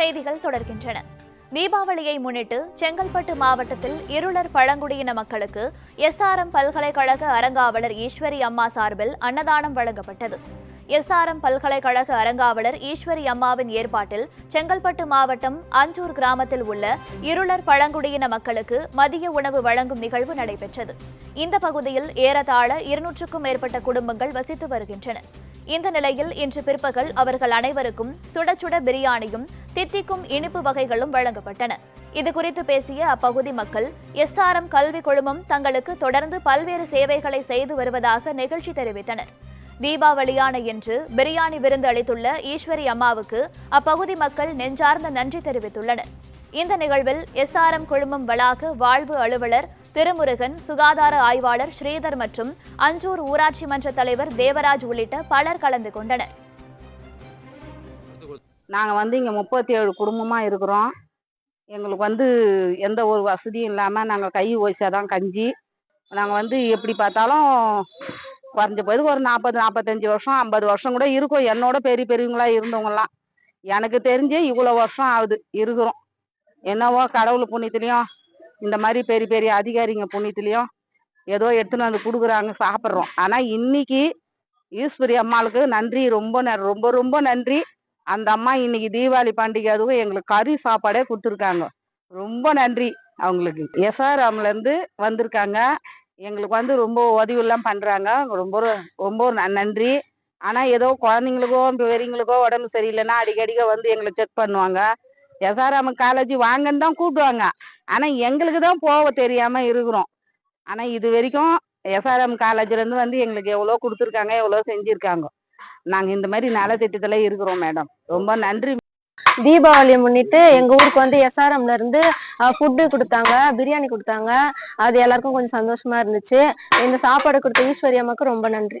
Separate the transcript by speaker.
Speaker 1: செய்திகள் தொடர்கின்றன. தீபாவளியை முன்னிட்டு செங்கல்பட்டு மாவட்டத்தில் இருளர் பழங்குடியின மக்களுக்கு எஸ்ஆர்எம் பல்கலைக்கழக அரங்காவலர் ஈஸ்வரி அம்மா சார்பில் அன்னதானம் வழங்கப்பட்டது. எஸ்ஆர்எம் பல்கலைக்கழக அரங்காவலர் ஈஸ்வரி அம்மாவின் ஏற்பாட்டில் செங்கல்பட்டு மாவட்டம் அஞ்சூர் கிராமத்தில் உள்ள இருளர் பழங்குடியின மக்களுக்கு மதிய உணவு வழங்கும் நிகழ்வு நடைபெற்றது. இந்த பகுதியில் ஏறத்தாழ இருநூற்றுக்கும் மேற்பட்ட குடும்பங்கள் வசித்து வருகின்றன. இந்த நிலையில் இன்று பிற்பகல் அவர்கள் அனைவருக்கும் சுட சுட பிரியாணியும் தித்திக்கும் இனிப்பு வகைகளும் வழங்கப்பட்டன. இது குறித்து பேசிய அப்பகுதி மக்கள் எஸ்ஆர்எம் கல்வி குழுமம் தங்களுக்கு தொடர்ந்து பல்வேறு சேவைகளை செய்து வருவதாக நெகிழ்ச்சி தெரிவித்தனர். தீபாவளியான இன்று பிரியாணி விருந்து அளித்துள்ள ஈஸ்வரி அம்மாவுக்கு அப்பகுதி மக்கள் நெஞ்சார்ந்த நன்றி தெரிவித்துள்ளனர். இந்த நிகழ்வில் எஸ்ஆர்எம் குழுமம் வளாக வாழ்வு அலுவலர் திருமுருகன் சுகாதார ஆய்வாளர் ஸ்ரீதர் மற்றும் அஞ்சூர் ஊராட்சி மன்ற தலைவர் தேவராஜ் உள்ளிட்ட பலர் கலந்து கொண்டனர்.
Speaker 2: நாங்கள் வந்து இங்கே முப்பத்தி ஏழு குடும்பமாக இருக்கிறோம். எங்களுக்கு வந்து எந்த ஒரு வசதியும் இல்லாமல் நாங்கள் கை ஓசாதான் கஞ்சி. நாங்கள் வந்து எப்படி பார்த்தாலும் குறைஞ்ச போதுக்கு ஒரு நாற்பது நாற்பத்தஞ்சு வருஷம் ஐம்பது வருஷம் கூட இருக்கும். என்னோட பெரிய பெரியவங்களா இருந்தவங்கலாம். எனக்கு தெரிஞ்சு இவ்வளோ வருஷம் ஆகுது. இருக்கிறோம். என்னவோ கடவுள் புண்ணியத்துலேயும் இந்த மாதிரி பெரிய பெரிய அதிகாரிங்க புண்ணியத்துலேயும் ஏதோ எடுத்துன்னு வந்து கொடுக்குறாங்க சாப்பிட்றோம். ஆனால் இன்னைக்கு ஈஸ்வரி அம்மாளுக்கு நன்றி ரொம்ப ந- ரொம்ப ரொம்ப நன்றி. அந்த அம்மா இன்னைக்கு தீபாவளி பண்டிகை அதுவும் எங்களுக்கு கறி சாப்பாடே கொடுத்துருக்காங்க. ரொம்ப நன்றி அவங்களுக்கு. எஸ்ஆர்எம்லேருந்து வந்திருக்காங்க. எங்களுக்கு வந்து ரொம்ப உதவியெல்லாம் பண்ணுறாங்க ரொம்ப ரொம்ப ந- நன்றி. ஆனால் ஏதோ குழந்தைங்களுக்கோ பெரியவங்களுக்கோ உடம்பு சரியில்லைன்னா அடிக்கடிக்க வந்து எங்களை செக் பண்ணுவாங்க. எஸ்ஆர்எம் காலேஜ் வாங்கன்னு தான் கூப்பிடுவாங்க. ஆனா எங்களுக்கு தான் போக தெரியாம இருக்கிறோம். ஆனா இது வரைக்கும் எஸ்ஆர்எம் காலேஜ்ல இருந்து வந்து எங்களுக்கு எவ்வளோ கொடுத்துருக்காங்க எவ்வளோ செஞ்சிருக்காங்க. நாங்க இந்த மாதிரி நலத்திட்டத்துல இருக்கிறோம் மேடம் ரொம்ப நன்றி.
Speaker 3: தீபாவளியை முன்னிட்டு எங்க ஊருக்கு வந்து எஸ்ஆர்எம்ல இருந்து ஃபுட்டு கொடுத்தாங்க பிரியாணி கொடுத்தாங்க. அது எல்லாருக்கும் கொஞ்சம் சந்தோஷமா இருந்துச்சு. இந்த சாப்பாடு கொடுத்த ஈஸ்வரி அம்மாக்கு ரொம்ப நன்றி.